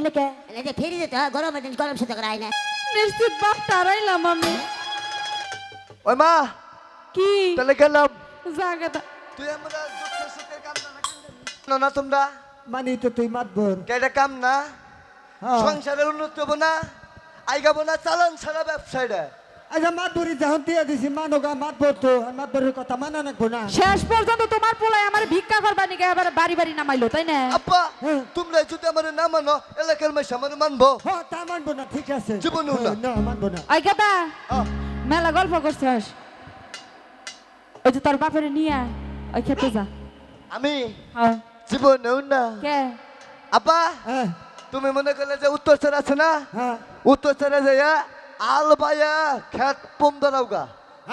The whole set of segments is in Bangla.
তুমি নাকি এই যে ফেরি দিতে হয় গরম দিন গরম সাথে করাই না। নিশ্চিত বাপ তারাইলাম আমি। ওই মা কি? তাহলে গেলাম। জায়গাটা তুই আমরা দুঃখের সুখের কাম না না না তোমরা। মানি তো তুই মাতবর। কেটা কাম না? হ্যাঁ। সংসারের উন্নত হব না আইগাবো না চালান ছাড়া ব্যবসায়টা আচ্ছা মাতবরি যখন দিয়ে দিছি মানগা মাতবর তো আর মাতবরের কথা মানা রাখব না। শেষ পর্যন্ত তোমার পোলাই আমার ভিক্ষা করবা নিকে এবার বাড়ি বাড়ি নামাইলো তাই না? আব্বা হ্যাঁ। তোমরা যদি আমার না মানো এলাকার মাসে আমার মানবো। হ্যাঁ তা মানবো না ঠিক আছে। জীবনেও না। হ্যাঁ, না মানবো না। ওই গেদা মেলা গল্প করছিস। ওই যে তোর বাপের নিয়ে ওই খেতে যা। আমি হ্যাঁ। জীবনেও না। কে? হ্যাঁ। তুমি মনে করলে যে উত্তর চার আছে না? হ্যাঁ। উত্তর যাইয়া আল বায়া খেত পম দাঁড়াওগা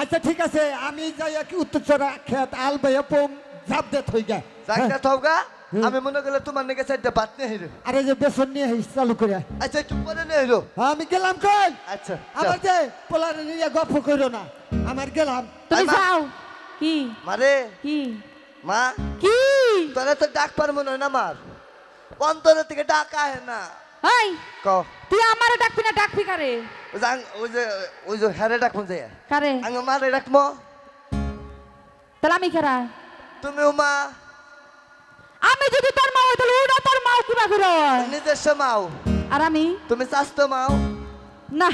আচ্ছা ঠিক আছে আমি যাই কি উত্তরচরা খেত আল বাইয়া পম ঝাপ দে থই গা জাগটা থাওগা আমি মনে করলে তোমার নাকি চারটা বাত নিয়ে হিরো আরে যে বেসন নিয়ে আইস চালু করে আচ্ছা একটু পরে নিয়ে হ্যাঁ, আমি গেলাম কই? আচ্ছা আমার যে পোলারে নিয়ে গল্প করো না আমার গেলাম। তুমি যাও। কি? মারে কি? মা। কি? তোরা তো ডাক পার মনে হয় না মার। অন্তর থেকে ডাক আহে না। এই ক। তুই আমারে ডাকবি না ডাকবি কারে? ওই যে আং- ওই যে ওই যে হ্যারে ডাকমু যায় কারে? আঙ্গ মারে ডাকমো তাহলে আমি কারা? তুমি মা। আমি যদি তোর মা হই তাহলে ওটা তোর মাও কিবা করে? নিজস্ব মাও আর আমি? তুমি চাস্ত মাও না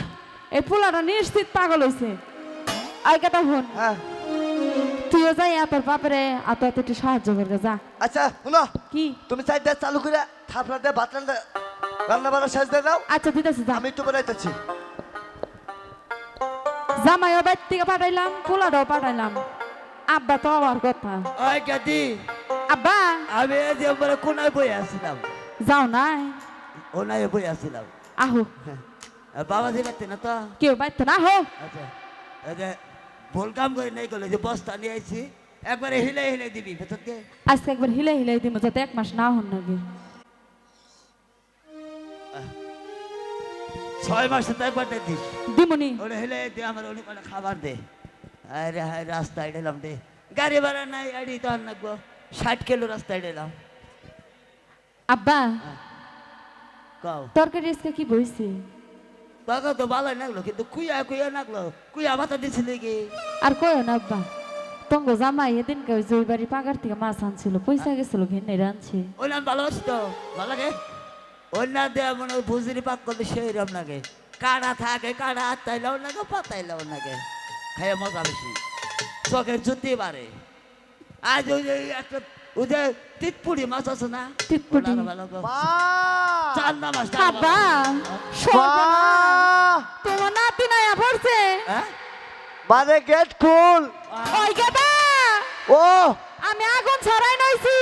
এই পোলাটা নিশ্চিত পাগল হয়েছে আই কথা হন হ্যাঁ। তুইও যাই তোর বাপরে আর তো একটু সাহায্য করবে যা। আচ্ছা শুনো। কি? তুমি চারটা চালু করে থাপড়া দিয়ে ভাত রান্না বান্না শেষ দিয়ে দাও। আচ্ছা দিতেছি যা। আমি একটু বেড়াইতেছি জামাইও বাইর থেকে পাঠাইলাম পোলাটাও পাঠাইলাম। আব্বা তো আমার কথা। ওই কাটি আব্বা? আমি এই যে উপরে কোনায় বই আসছিলাম যাও নাই। ওনায় বই আসছিলাম আহো। বাবা দিলাতে না তো? কেউ বাইতে না হো আচ্ছা এই যে ভুল কাম করে নেই করলে যে বস্তা নিয়ে আইছি। একবারে হিলাই হিলে দিবি ভেতর দিয়ে আজকে একবার হিলাই হিলে দিব যাতে এক মাস না হন নাকি। ছয় মাসে তো একবার দিস দিমনি। ওটা হেলে দে আমার অনেক অনেক খাবার দে। আরে হায় রাস্তায় ডেলাম দে। গাড়ি ভাড়া নাই গাড়ি তো আর নাকবো ষাট কিলো রাস্তায় ডেলাম আব্বা কও। তরকারি আজকে কি বইছে? বাবা তো ভালোই লাগল কিন্তু কুইয়া কুইয়া লাগল কুইয়া ভাতা দিছিলি কি আর কয় না আব্বা তঙ্গ জামাই যে ওই বাড়ি পাগার থেকে মাছ আনছিল পয়সা গেছিল ঘেন্নে রাঁধছে ওই নাম ভালোবাসি তো। ভালো লাগে না দেওয়া মনে হয় পাক করলে সেই রকম লাগে। কাড়া থাকে কাড়া আত্মাইলেও লাগে পাতাইলেও লাগে। খাইয়ে মজা বেশি। চোখের জুতি বাড়ে। আজ ওই যে একটা ওই যে টিটপুরি মাছ আছে না। মা চান্দা মাছ সর্বনাশ। তোমার নাতি নাইয়া পড়ছে। হ্যাঁ? মানে গেট খুল। ওই গেদা ও! আমি আগুন ছড়াই নইছি।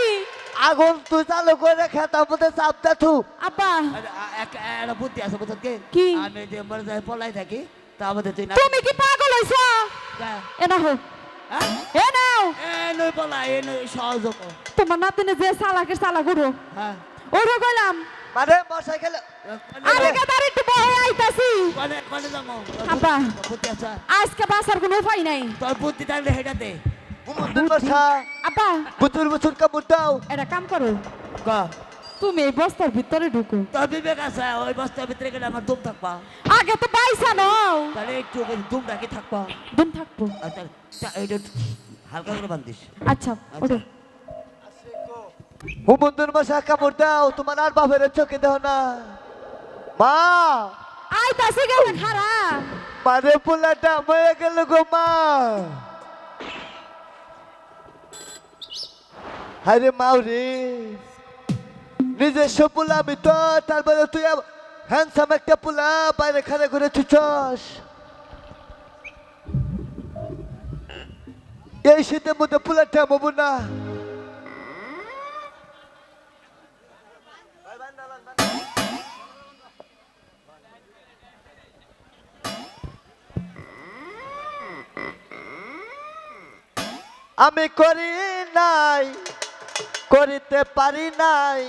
আগুন তুই চালু করে খেতার মধ্যে চাপ দে থু। আব্বা। এক- একটা বুদ্ধি আছে বুঝত কি? কি? আমি যে মরে যাই পলাই থাকি তা আমাদের তুই না তুমি কি পাগল হইছ? হ্যাঁ? এ না হো এ নাও। এ নই পলাই এ নই সহজ কর। তোমার নাতিনে যে সালাকের সালা গুরু হ্যাঁ। ওরে কইলাম মানে মশাই খেলে আমি গেদার একটু বহে আইতাছি? কনে কনে যাব। আব্বা। বুদ্ধি আছে। আজকে বাসার কোনো উপায় নাই। তোর বুদ্ধি থাকলে হেটা কামড় দাও। এটা কাম করো। ক। তুমি এই বস্তার ভিতরে ঢুকো। তোর বিবেক আছে ওই বস্তার ভিতরে গেলে আমার দুম থাকবা। আগে তো পাইছা নও তাহলে একটু দুম রাখি থাকবা। দুম থাকব। হালকা করে বান্ধিস। আচ্ছা ওঠো। হুমন্দুর মশা কামড় দাও। তোমার আর বাপের চোখে দেও না। মা! আইতাছি গেলে খারাপ? মারে পোলাটা মরে গেল গো মা। আরে মাউরি। নিজস্ব পোলা আমি তো তারপরে তুই হ্যান্ডসাম একটা পোলা, বাইরে খানে ঘুরে চুচস এই শীতের মধ্যে পোলাটা মবু না। আমি করি নাই। করিতে পারি নাই।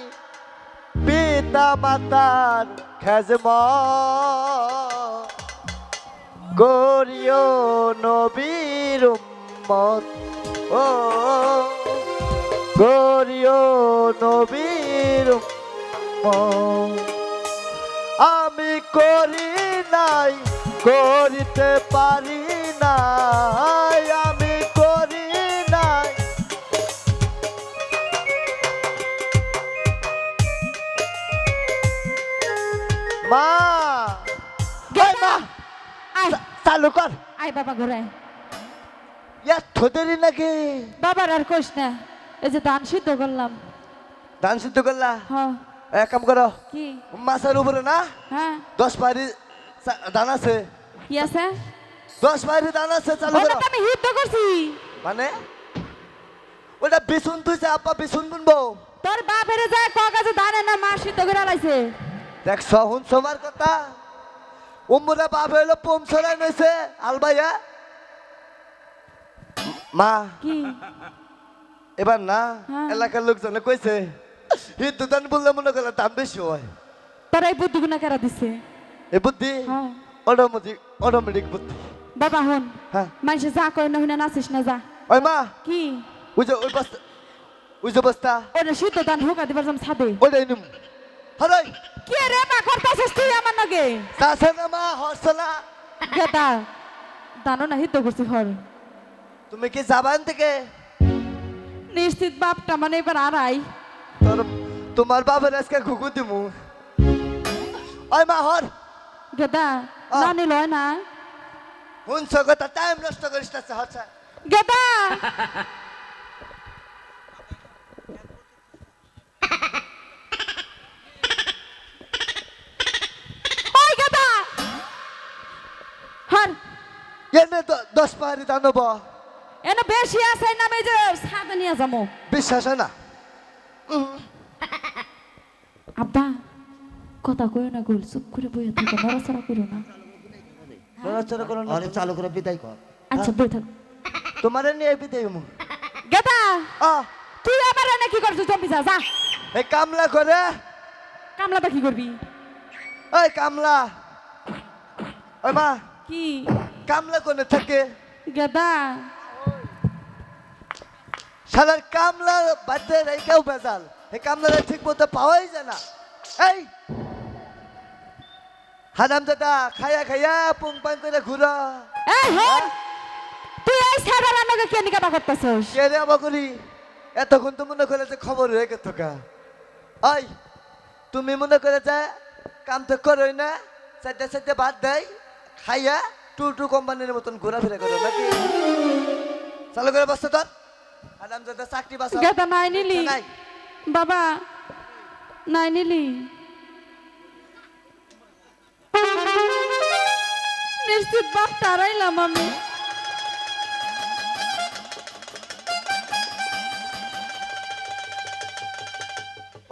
পিতা মাতার খেজম। গরিও নবীর উম্মত। ও গরি প্রিয় নবীর আমি করি নাই, করিতে পারি নাই। মা! ওই মা! আয়! চালু কর। আয় বাবা ঘরে। ইয়া থোদেরি নাকি? বাবার আর কইস না এই যে ধান সিদ্ধ করলাম। ধান সিদ্ধ করলা? হ্যাঁ। এক কাম করো। কি? মাছের উপরে না? হ্যাঁ। দশ পাহাড়ি ধান আছে। কি আছে? দশ পাহাড়ি ধান আছে চালু করো। আমি সিদ্ধ করছি। মানে? ওটা বিছুন তুইছে আপা বিছুন বুনবো। তোর বাপেরে যায় কাগজে ধান না মা সিদ্ধ করে লাইছে দেখ সহুন সবার কথা। উম্মুরা বাপ হইল পম ছড়াই নইছে আলবাইয়া। মা কি? এবার না হ্যাঁ। এলাকার লোকজনে কইছে হিন্দু দান বললে মনে করে দাম বেশি হয়। তোর এই বুদ্ধি গুণা কেরা দিছে? এ বুদ্ধি? হ্যাঁ। অটোমেটিক অটোমেটিক বুদ্ধি। বাবা হন। হ্যাঁ। মানুষে যা করে না হইনা নাচিস না যা। ওই মা কি? ওই যে ওই বস্তা ওই যে বস্তা। ওটা সিদ্ধ ধান হুকা দিবার যাম ছাদে। ওইটাই নিম। হরাই। কি রে মা করতাছিস তুই আমার নাগে চাষে না মা হরসলা গেদা দানো না হিদ্ধ করছি হর। তুমি কি যাবান থেকে নিশ্চিত বাপটা মানে এবার আড়াই। তোর তোমার বাবার আজকে ঘুঘু দিমু। ওই মা হর। গেদা। না নিল না। শুনছ কথা টাইম নষ্ট করিস না হচ্ছে গেদা ওই গেদা হর এনে দশ পাহাড়ি দানব এনে বেশি আছে নামে যে ছাদে নিয়ে যাব বিশ্বাস হয় না? আব্বা কথা কই না গোল চুপ করে বইয়া থাকো নড়াচড়া করো না। নড়াচড়া করো না আরে চালু করে বিদায় কর। আচ্ছা বই থাক। তোমার নিয়ে বিদায় মু গেদা তুই আবার এনে কি করছিস জম্বি যা যা। এই কামলা করে। কামলাটা কি করবি? ওই কামলা। ওই মা। কি? কামলা কোনে থাকে? গেদা শালার কামলা বাদে রেখেও বেজাল। এই কামলাটা ঠিক মতো পাওয়াই যায় না। এই! হারাম দাদা খায়া খায়া পুং পাং করে ঘুরা। এই হন তুই এই সারা রান্নাকে কে নিকা বা করতেছস? কে রে আমা করি এতক্ষণ তো মনে করে যে খবর হয়ে গেত কা ওই তুমি মনে করে যে কাম তো করোই না চারটে চারটে বাদ দেয় খাইয়া টু টু কোম্পানির মতন ঘোরাফেরা করো নাকি? চালু করে বসতে তোর আরাম দাদা চাকরি বাসা গেদা নাই নিলি? বাবা নাই নিলি? নিশ্চিত বাপ তারাইলাম আমি।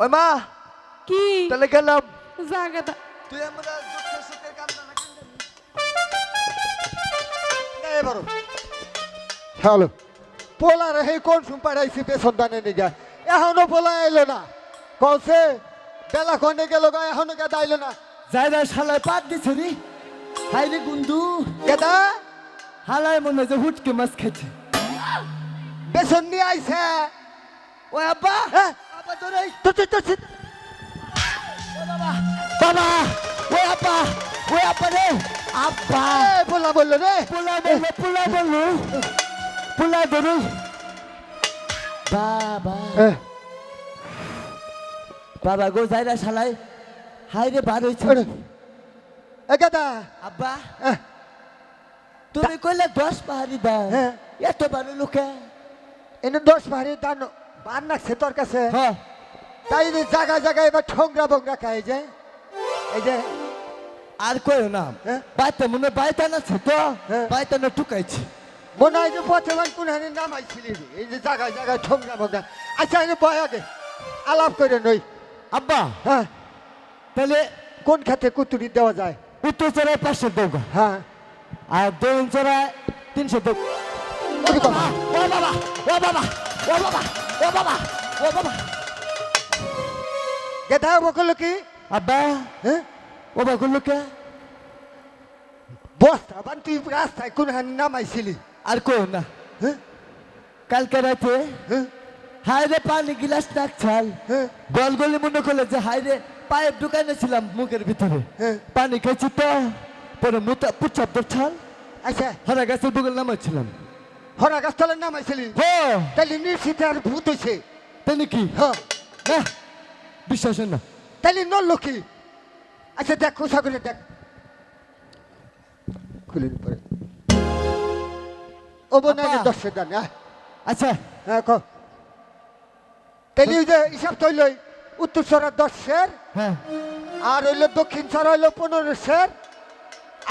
ওই মা কি? তাহলে গেলাম। যা গেদা। তুই আমরা এবারও হ্যালো। পোলা রে কোন সুম পাঠাইছি পেছন দানে নিগা? এখনও পোলা এলো না। কলসে বেলা কনে গেল গা এখনও গেদা আইলো না। যাই যাই শালায় পাত দিছে রে। হাই রে গুন্দু। গেদা? হালায় মনে যে হুটকে মাছ খাইছে। পেছন নিয়ে আইছে। ওই আব্বা। হ্যাঁ। আব্বা তোর তোর তোর- বাবা। ওই আব্বা। ওই আব্বা। রে আব্বা পোলা বলল রে। পোলা বলল পোলা বলল। পোলা ধরু বাবা। বাবা গো যাই না শালায়। হাই রে বার হয়েছে ওরে। আব্বা। তুমি কইলে দশ পাহাড়ি দাও। হ্যাঁ। এত ভালো লোকে। এনে দশ ভারি দান বান নাকছে তোর কাছে। হ্যাঁ। তাই জায়গায় জায়গায় এবার ঠোংরা বংরা খাই যে। এই যে আর কইও না। হ্যাঁ? বাইতে মনে বাইতান আছে তো হ্যাঁ। বাইতানে টুকাইছে। মনে হয় যে পথে বর্তমান কোন হানি নাম আইছিলি। এই যে জায়গায় জায়গায় ঠোংরা বংরা আচ্ছা এনে বয় আগে আলাপ করে নই। আব্বা হ্যাঁ? তাহলে কোন খাতে কুতুরি দেওয়া যায়? উত্তর চড়ায় পাঁচশো দৌড় হ্যাঁ। আর দৌড় চড়ায় তিনশো দৌড় ওরে বাবা, ও বাবা ও বাবা ও বাবা ও বাবা ও বাবা। গেদা বকল কি? আব্বা হ্যাঁ? ও লোকে বস্তা বান তুই রাস্তায় কোন হানি নাম আইছিলি আর কই না। হ্যাঁ? কালকে রাতে হ্যাঁ? হাই রে পানি গিলাস নাক ছাল। হ্যাঁ? গল গলি মনে করলে যে হাই রে পাইপ ঢুকাইনেছিলাম মুখের ভিতরে। হ্যাঁ। পানি খাইছি তো পরে মুতা পুচাপ ছাল। আচ্ছা। হারা গাছের বুগল নামাইছিলাম। হরা গাছতলার নাম আইছিলি হো। তাহলে নিশ্চিত আর ভূত হয়েছে তাই নাকি হ্যাঁ বিশ্বাস হয় না। তাহলে নড়লো কি আচ্ছা দেখ খোসা করে দেখ। খুলে পরে। ও বোন আপা। দশের দান হ্যাঁ। আচ্ছা। হ্যাঁ ক তাহলে ওই যে হিসাব তৈল উত্তর সরা দশ শের হ্যাঁ। আর হইল দক্ষিণ সরা হইল পনেরো শের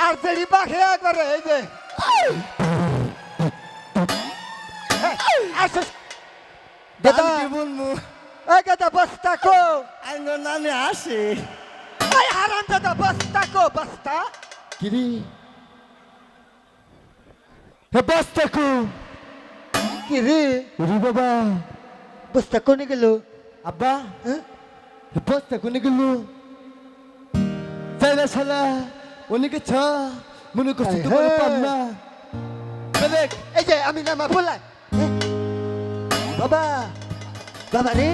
আর দেরি বাঘে একবারে এই যে। হ্যাঁ, আসো। দাদা। বলব এই দাদা বস্তা কো। আঙ্গ নানে আসে। হারাম দাদা বস্তা কো বস্তা কিরি হে বস্তা কু কি রে ওরে বাবা বস্তা কোনে গেল আব্বা? হে বস্তা কোনে গেল চাইলা শালা অনেকে ছ মনে করছি তোমার হ্যাঁ। পাম না এই যে আমি নামা বললাই বাবা বাবা রে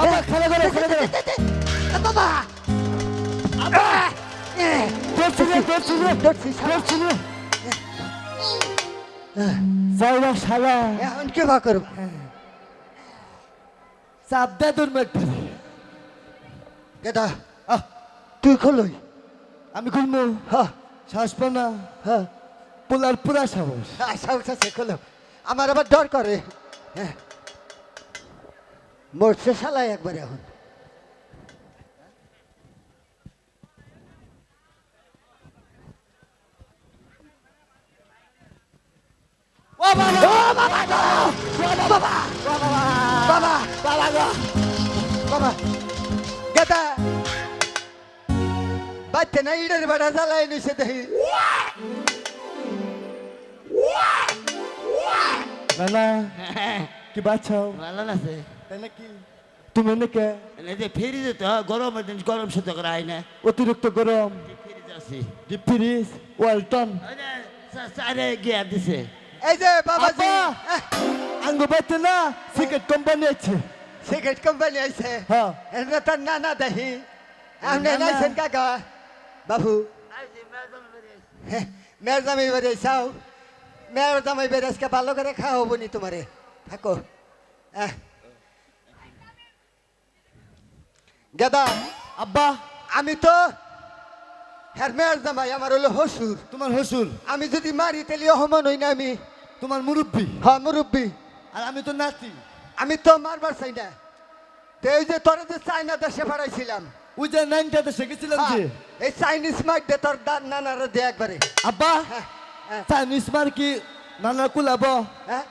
আব্বা খেলা খেলা বাবা! শালা। এখন কে বা করব? চাপ দে তোর মেঘ তুই খোলই আমি খুলবো হ্যাঁ। শ্বাস না। হ্যাঁ। পোলার পুরা সাহস। সাহস আছে খোলো আমার আবার ডর করে। হ্যাঁ। মরছে শালাই একবার এখন। বাচ্চা না ইডের বেড়া নিছে দেখি নানা কি বাচ্চাও? ভালো আছে নাকি? তুমি নাকি যে ফ্রিজে তো গরমের দিন গরম সেদ্ধ করা হয় না। অতিরিক্ত গরম। ফ্রিজ আছে। Deep fridge Walton. চারে গিয়ার দিছে। এই যে বাবাজি আব্বা! আঙ্গ বাইতে না সিগারেট কোম্পানি আছে। সিগারেট কোম্পানি আইছে হ্যাঁ। এনে তার নানা দেহি। আপনি নানা। নাইছেন কাকা? বাবু। হ্যাঁ, মেয়ের জামাই বেড়ে চাও মেয়ের জামাই বেড়ে আজকে ভালো করে খাওয়া হব নি তোমারে। থাকো। আহ। গেদা আব্বা। আমি তো হ্যাঁ মেয়ের জামাই আমার হলো হসুর। তোমার হসুর? আমি যদি মারি তাহলে অহমান হই না আমি। তোমার মুরব্বী? হ্যাঁ মুরব্বী। আর আমি তো নাতি। আমি তো মারবার চাই না। তো এই যে তোরা যে চাইনা দেশে পাঠাইছিলাম। ওই যে নাইনটাতে শিখেছিলাম যে হ্যাঁ, এই চাইনিজ মাইক দে তোর দাঁত নানারা দে একবারে। আব্বা হ্যাঁ, হ্যাঁ, চাইনিজ মার কি নানা কুলাব? হ্যাঁ।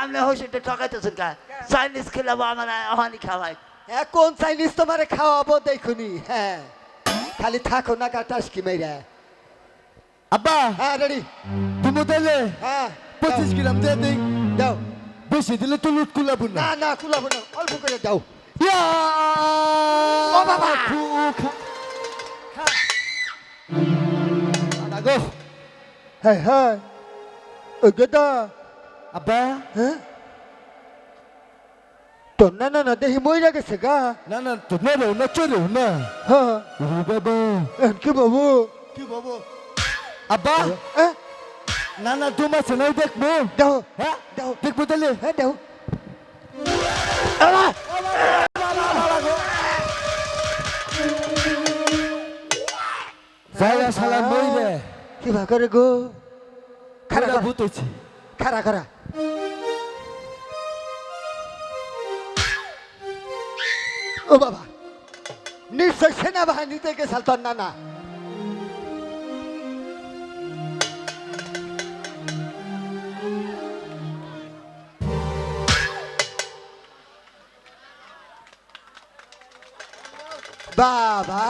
আপনি হসিটা ঠকাইতেছেন কা? চাইনিজ খেলাবো আমার অহানি খাওয়াই হ্যাঁ, কোন চাইনিজ তোমারে খাওয়াবো দেখুনি হ্যাঁ। খালি থাকো না কাটাস কি মেরা আব্বা হ্যাঁ রেডি। তুমি তাহলে হ্যাঁ। পঁচিশ গ্রাম দিয়ে দিই। দাও। বেশি দিলে তো লুট কুলাবো না। না কুলাবো না অল্প করে দাও! ও বাবা! গো। হ্যাঁ হ্যাঁ। ওই গেদা। আব্বা হ্যাঁ? তো না না না দেখি মইরা গেছে গা। না না তো নড়েও না চলে না। হ্যাঁ বাবা। কি বাবু? কি বাবু? আব্বা! হ্যাঁ না না তোমার আছে নাই দেখব দাও। হ্যাঁ? দাও। দেখব তাহলে। হ্যাঁ দাও। সালা সালা মইরে। কি ভা করে গো? খারা ভূত হয়েছে খারা খারা। ও বাবা নিশ্চয় সেনাবাহিনীতে গেছাল তোর নানা। বাবা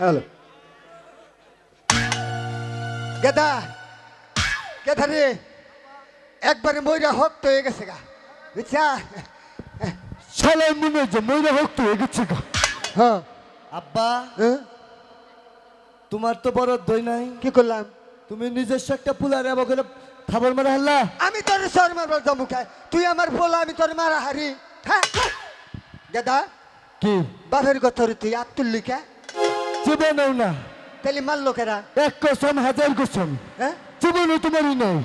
হ্যালো। গেদা গেদা রে একবারে ময়রা হক্ত হয়ে গেছে গা বুঝছা? শালায় মনে হচ্ছে ময়রা হোক তো হয়ে গেছে গা। হ্যাঁ। আব্বা? তোমার তো বড় দই নাই। কি করলাম? তুমি নিজস্ব একটা পুলারে করে খাবার মারা হাল্লা। আমি তোর সর মারবার জমুখায় তুই আমার বলা আমি তোর মারা হারি। হ্যাঁ। দাদা কি? বাপের কথা রে তুই আত্মুল লিখা জীবনেও না। তাহলে মারলো কেরা এক কসম হাজার কসম। হ্যাঁ? জীবনে তোমারই নাই।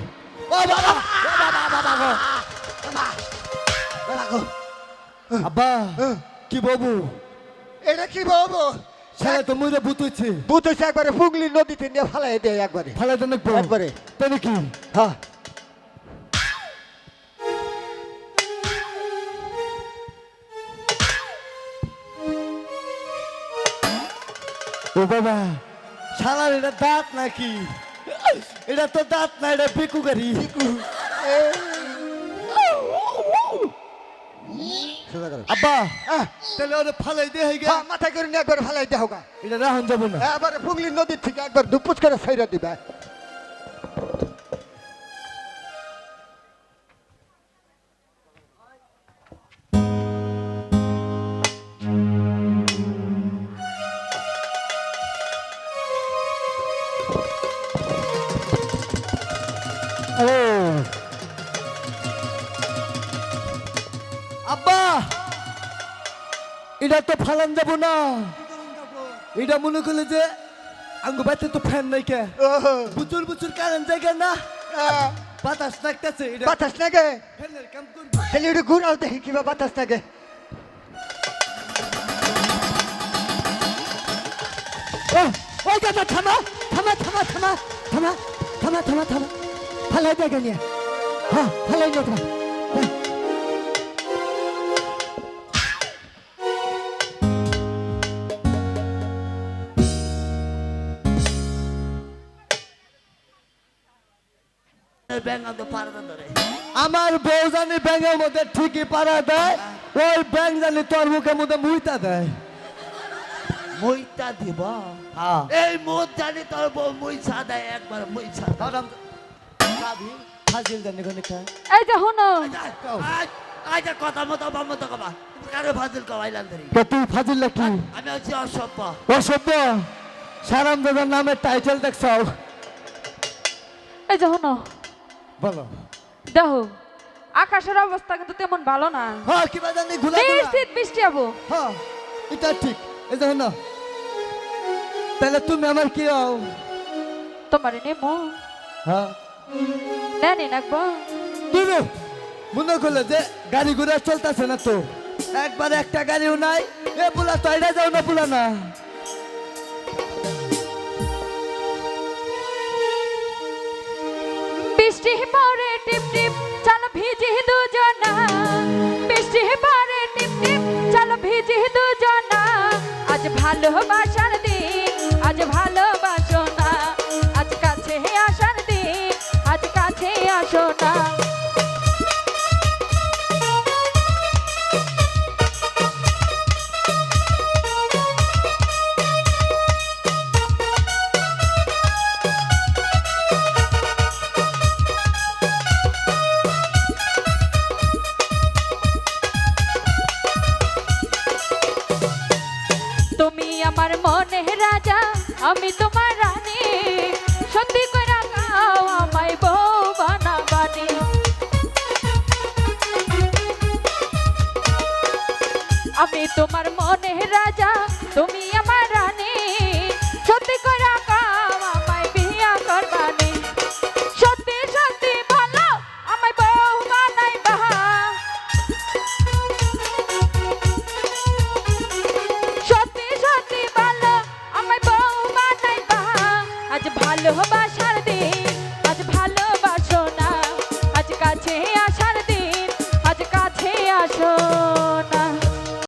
আব্বা হ্যাঁ। কি বাবু? এটা কি বাবু? ছেলে তো মুইরে বুতুইছে ভূত হয়েছে একবারে হুগলি নদীতে নিয়ে ফালাই দেয় একবারে। ফালা দেন একবারে। তাই নাকি হ্যাঁ। ও বাবা শালার এটা দাঁত নাকি? এটা তো দাঁত না এটা বিকু গাড়ি। আব্বা তাহলে ওরে ফালাই দিয়ে হয়ে হ্যাঁ, মাথা করে নিয়ে একবার ফালাই দেওয়া গা এটা রাহন যাব না এবার পুগলি নদীর থেকে একবার দুপুচ করে সাইরা দিবে। এটা তো ফালান যাব না। এটা মনে করলে যে আঙ্গু বাড়িতে তো ফ্যান নাই কে? বুচুর বুচুর কারণ জায়গা না? বাতাস লাগতেছে এটা। বাতাস লাগে? ফ্যানের কাম করবে। তাহলে একটু ঘুরাও দেখি কিবা বাতাস লাগে। ওই দাদা থামা থামা থামা থামা থামা থামা থামা থামা। ফালাই দেখে নিয়ে হ্যাঁ ফালাই নিয়ে থামা আমার বউ জানি ব্যাঙের মধ্যে ঠিকই পাড়া দেয় ওই ব্যাং জানি তোর মুখের মধ্যে মুইতা দেয়। মুইটা দিব? হ্যাঁ। এই মুখ জানি তোর বউ মুই দেয় একবার ফাজিল জানি এই যে হনো আজ কথা মতো বা মতো কবা। কারও ফাজিল কবাইলাম ধরি? তুই ফাজিল নাকি? আমি হচ্ছি অসভ্য। অসভ্য? সারাম দাদার নামে টাইটেল দেখছ এই যে হনো বলো। দেখো আকাশের অবস্থা কিন্তু তেমন ভালো না। হ্যাঁ কিবা জানি ঘুলা ঘুলা নিশ্চিত বৃষ্টি হব। হ্যাঁ এটা ঠিক। এই দেখো না তাহলে তুমি আমার কি হও? তোমার নেমো। হ্যাঁ। নেনি নাকবো তুমি মনে করলে যে গাড়ি ঘোড়া চলতেছে না তো? একবার একটা গাড়িও নাই। এ বুলা তো এটা যাও না বুলা না। বৃষ্টি পরে টিপ টিপ, চলো ভিজি দুজনা। বৃষ্টি পরে টিপ টিপ, চলো ভিজি দুজনা। আজ ভালোবাসার তোমার মনে রাজা।